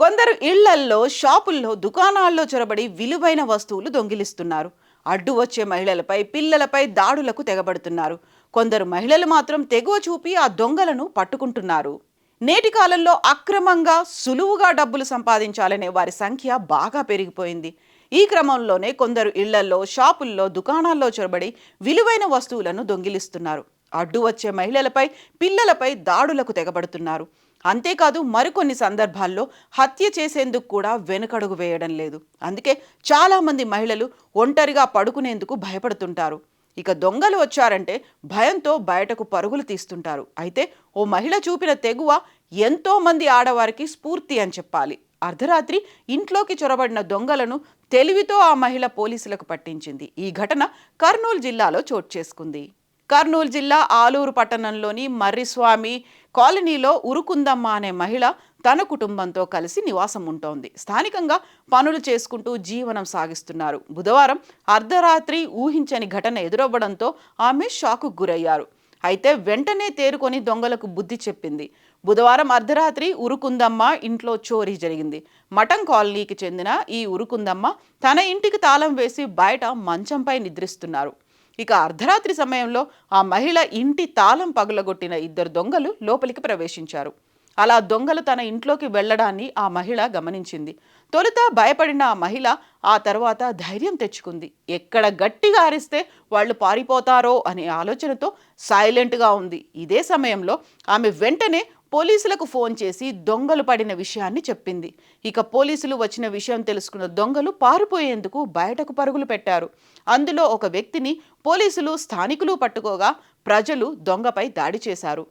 కొందరు ఇళ్ళల్లో షాపుల్లో దుకాణాల్లో చొరబడి విలువైన వస్తువులు దొంగిలిస్తున్నారు. అడ్డు వచ్చే మహిళలపై పిల్లలపై దాడులకు తెగబడుతున్నారు. కొందరు మహిళలు మాత్రం తెగువ చూపి ఆ దొంగలను పట్టుకుంటున్నారు. నేటి కాలంలో అక్రమంగా సులువుగా డబ్బులు సంపాదించాలనే వారి సంఖ్య బాగా పెరిగిపోయింది. ఈ క్రమంలోనే కొందరు ఇళ్ళల్లో షాపుల్లో దుకాణాల్లో చొరబడి విలువైన వస్తువులను దొంగిలిస్తున్నారు. అడ్డు వచ్చే మహిళలపై పిల్లలపై దాడులకు తెగబడుతున్నారు. అంతేకాదు మరికొన్ని సందర్భాల్లో హత్య చేసేందుకు కూడా వెనుకడుగు వేయడం లేదు. అందుకే చాలామంది మహిళలు ఒంటరిగా పడుకునేందుకు భయపడుతుంటారు. ఇక దొంగలు వచ్చారంటే భయంతో బయటకు పరుగులు తీస్తుంటారు. అయితే ఓ మహిళ చూపిన తెగువ ఎంతోమంది ఆడవారికి స్ఫూర్తి అని చెప్పాలి. అర్ధరాత్రి ఇంట్లోకి చొరబడిన దొంగలను తెలివితో ఆ మహిళ పోలీసులకు పట్టించింది. ఈ ఘటన కర్నూలు జిల్లాలో చోటు చేసుకుంది. కర్నూలు జిల్లా ఆలూరు పట్టణంలోని మర్రిస్వామి కాలనీలో ఉరుకుందమ్మ అనే మహిళ తన కుటుంబంతో కలిసి నివాసం ఉంటోంది. స్థానికంగా పనులు చేసుకుంటూ జీవనం సాగిస్తున్నారు. బుధవారం అర్ధరాత్రి ఊహించని ఘటన ఎదురవ్వడంతో ఆమె షాకు గురయ్యారు. అయితే వెంటనే తేరుకొని దొంగలకు బుద్ధి చెప్పింది. బుధవారం అర్ధరాత్రి ఉరుకుందమ్మ ఇంట్లో చోరీ జరిగింది. మఠం కాలనీకి చెందిన ఈ ఉరుకుందమ్మ తన ఇంటికి తాళం వేసి బయట మంచంపై నిద్రిస్తున్నారు. ఇక అర్ధరాత్రి సమయంలో ఆ మహిళ ఇంటి తాళం పగులగొట్టిన ఇద్దరు దొంగలు లోపలికి ప్రవేశించారు. అలా దొంగలు తన ఇంట్లోకి వెళ్ళడాన్ని ఆ మహిళ గమనించింది. తొలుత భయపడిన ఆ మహిళ ఆ తర్వాత ధైర్యం తెచ్చుకుంది. ఎక్కడ గట్టిగా అరిస్తే వాళ్ళు పారిపోతారో అనే ఆలోచనతో సైలెంట్గా ఉంది. ఇదే సమయంలో ఆమె వెంటనే పోలీసులకు ఫోన్ చేసి దొంగలు పడిన విషయాన్ని చెప్పింది. ఇక పోలీసులు వచ్చిన విషయం తెలుసుకున్న దొంగలు పారిపోయేందుకు బయటకు పరుగులు పెట్టారు. అందులో ఒక వ్యక్తిని పోలీసులు స్థానికులు పట్టుకోగా ప్రజలు దొంగపై దాడి చేశారు.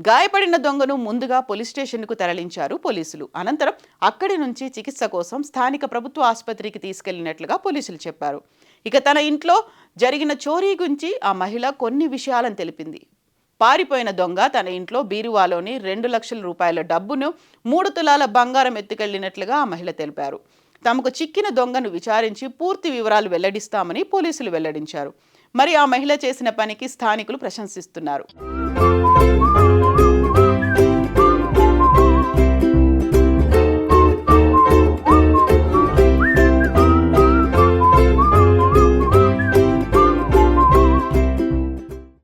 గాయపడిన దొంగను ముందుగా పోలీస్ స్టేషన్కు తరలించారు పోలీసులు. అనంతరం అక్కడి నుంచి చికిత్స కోసం స్థానిక ప్రభుత్వ ఆసుపత్రికి తీసుకెళ్ళినట్లుగా పోలీసులు చెప్పారు. ఇక తన ఇంట్లో జరిగిన చోరీ గురించి ఆ మహిళ కొన్ని విషయాలను తెలిపింది. పారిపోయిన దొంగ తన ఇంట్లో బీరువాలోని రెండు లక్షల రూపాయల డబ్బును మూడు తులాల బంగారం ఎత్తుకెళ్ళినట్లుగా ఆ మహిళ తెలిపారు. తమకు చిక్కిన దొంగను విచారించి పూర్తి వివరాలు వెల్లడిస్తామని పోలీసులు వెల్లడించారు. మరి ఆ మహిళ చేసిన పనికి స్థానికులు ప్రశంసిస్తున్నారు.